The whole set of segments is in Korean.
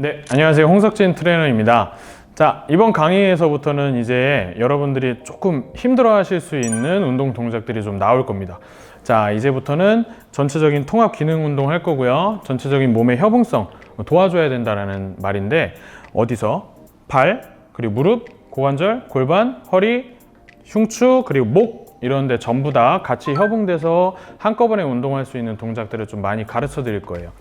네, 안녕하세요. 홍석진 트레이너입니다. 자, 이번 강의에서부터는 이제 여러분들이 조금 힘들어 하실 수 있는 운동 동작들이 좀 나올 겁니다. 자, 이제부터는 전체적인 통합 기능 운동 할 거고요. 전체적인 몸의 협응성 도와줘야 된다라는 말인데 어디서 발, 그리고 무릎, 고관절, 골반, 허리, 흉추, 그리고 목 이런 데 전부 다 같이 협응돼서 한꺼번에 운동할 수 있는 동작들을 좀 많이 가르쳐 드릴 거예요.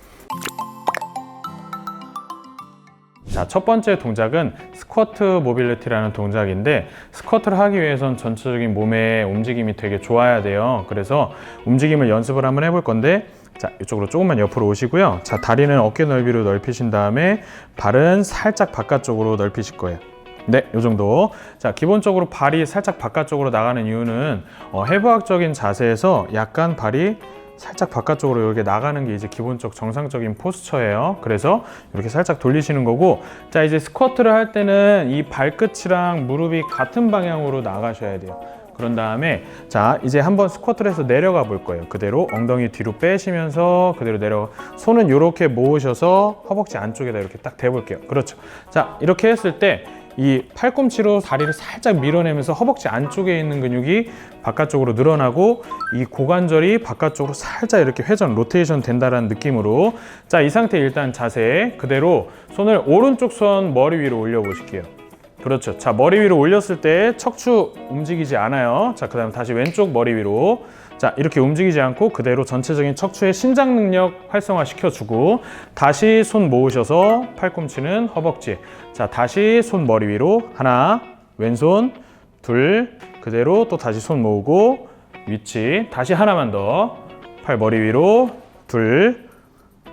자, 첫 번째 동작은 스쿼트 모빌리티라는 동작인데 스쿼트를 하기 위해선 전체적인 몸의 움직임이 되게 좋아야 돼요. 그래서 움직임을 연습을 한번 해볼 건데 자, 이쪽으로 조금만 옆으로 오시고요. 자, 다리는 어깨 넓이로 넓히신 다음에 발은 살짝 바깥쪽으로 넓히실 거예요. 네, 이 정도. 자, 기본적으로 발이 살짝 바깥쪽으로 나가는 이유는 어, 해부학적인 자세에서 약간 발이 살짝 바깥쪽으로 이렇게 나가는 게 이제 기본적 정상적인 포스처예요. 그래서 이렇게 살짝 돌리시는 거고, 자 이제 스쿼트를 할 때는 이 발끝이랑 무릎이 같은 방향으로 나가셔야 돼요. 그런 다음에 자 이제 한번 스쿼트를 해서 내려가 볼 거예요. 그대로 엉덩이 뒤로 빼시면서 그대로 내려 손은 이렇게 모으셔서 허벅지 안쪽에다 이렇게 딱 대볼게요. 그렇죠. 자 이렇게 했을 때 이 팔꿈치로 다리를 살짝 밀어내면서 허벅지 안쪽에 있는 근육이 바깥쪽으로 늘어나고 이 고관절이 바깥쪽으로 살짝 이렇게 회전 로테이션 된다라는 느낌으로 자 이 상태 일단 자세 그대로 손을 오른쪽 손 머리 위로 올려 보실게요. 그렇죠. 자, 머리 위로 올렸을 때 척추 움직이지 않아요. 자, 그 다음 다시 왼쪽 머리 위로. 자, 이렇게 움직이지 않고 그대로 전체적인 척추의 신장 능력 활성화 시켜주고 다시 손 모으셔서 팔꿈치는 허벅지. 자, 다시 손 머리 위로. 하나, 왼손, 둘, 그대로 또 다시 손 모으고 위치. 다시 하나만 더. 팔 머리 위로. 둘,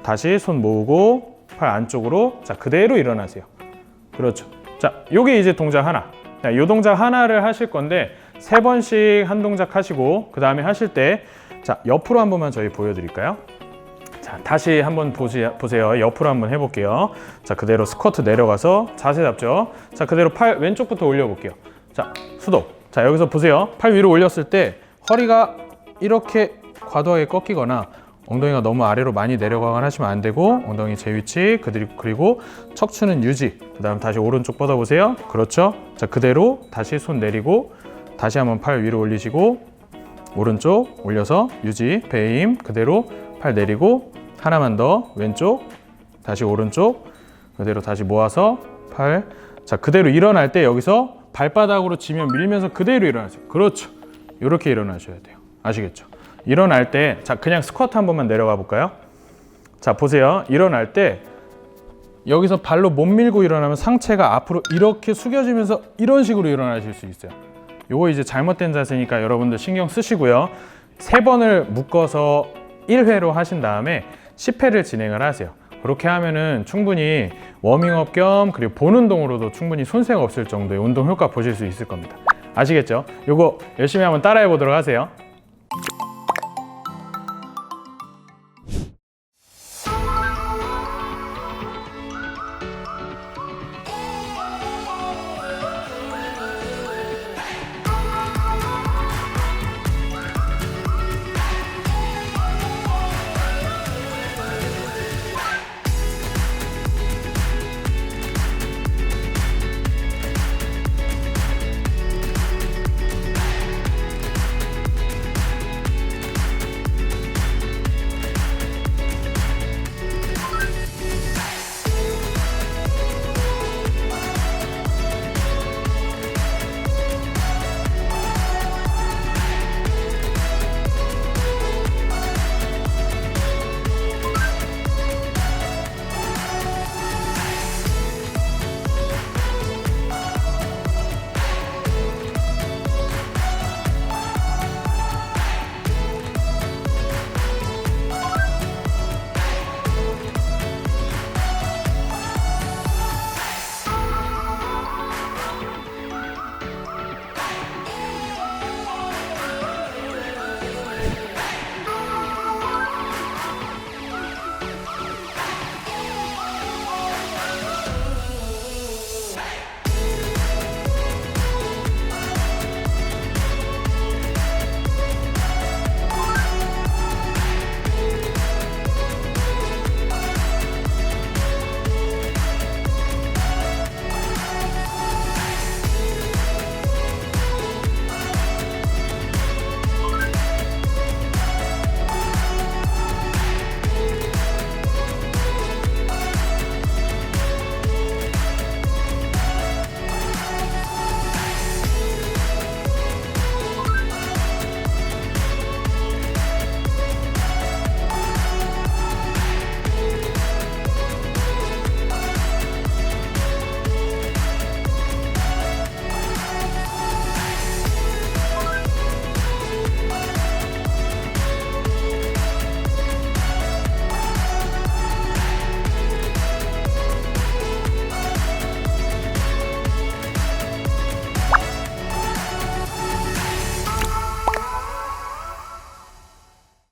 다시 손 모으고 팔 안쪽으로. 자, 그대로 일어나세요. 그렇죠. 자, 요게 이제 동작 하나. 자, 요 동작 하나를 하실 건데 세 번씩 한 동작 하시고 그 다음에 하실 때 자, 옆으로 한 번만 저희 보여드릴까요? 자, 다시 한번 보시, 보세요. 옆으로 한번 해볼게요. 자, 그대로 스쿼트 내려가서 자세 잡죠. 자, 그대로 팔 왼쪽부터 올려볼게요. 자, 수동. 자, 여기서 보세요. 팔 위로 올렸을 때 허리가 이렇게 과도하게 꺾이거나 엉덩이가 너무 아래로 많이 내려가거나 하시면 안 되고 엉덩이 제 위치 그리고 척추는 유지. 그 다음 다시 오른쪽 뻗어보세요. 그렇죠? 자 그대로 다시 손 내리고 다시 한번 팔 위로 올리시고 오른쪽 올려서 유지 배임. 그대로 팔 내리고 하나만 더 왼쪽 다시 오른쪽 그대로 다시 모아서 팔. 자 그대로 일어날 때 여기서 발바닥으로 지면 밀면서 그대로 일어나세요. 그렇죠. 이렇게 일어나셔야 돼요. 아시겠죠 일어날 때, 자, 그냥 스쿼트 한 번만 내려가 볼까요? 자, 보세요. 일어날 때, 여기서 발로 못 밀고 일어나면 상체가 앞으로 이렇게 숙여지면서 이런 식으로 일어나실 수 있어요. 요거 이제 잘못된 자세니까 여러분들 신경 쓰시고요. 세 번을 묶어서 1회로 하신 다음에 10회를 진행을 하세요. 그렇게 하면은 충분히 워밍업 겸 그리고 본 운동으로도 충분히 손색 없을 정도의 운동 효과 보실 수 있을 겁니다. 아시겠죠? 요거 열심히 한번 따라해 보도록 하세요.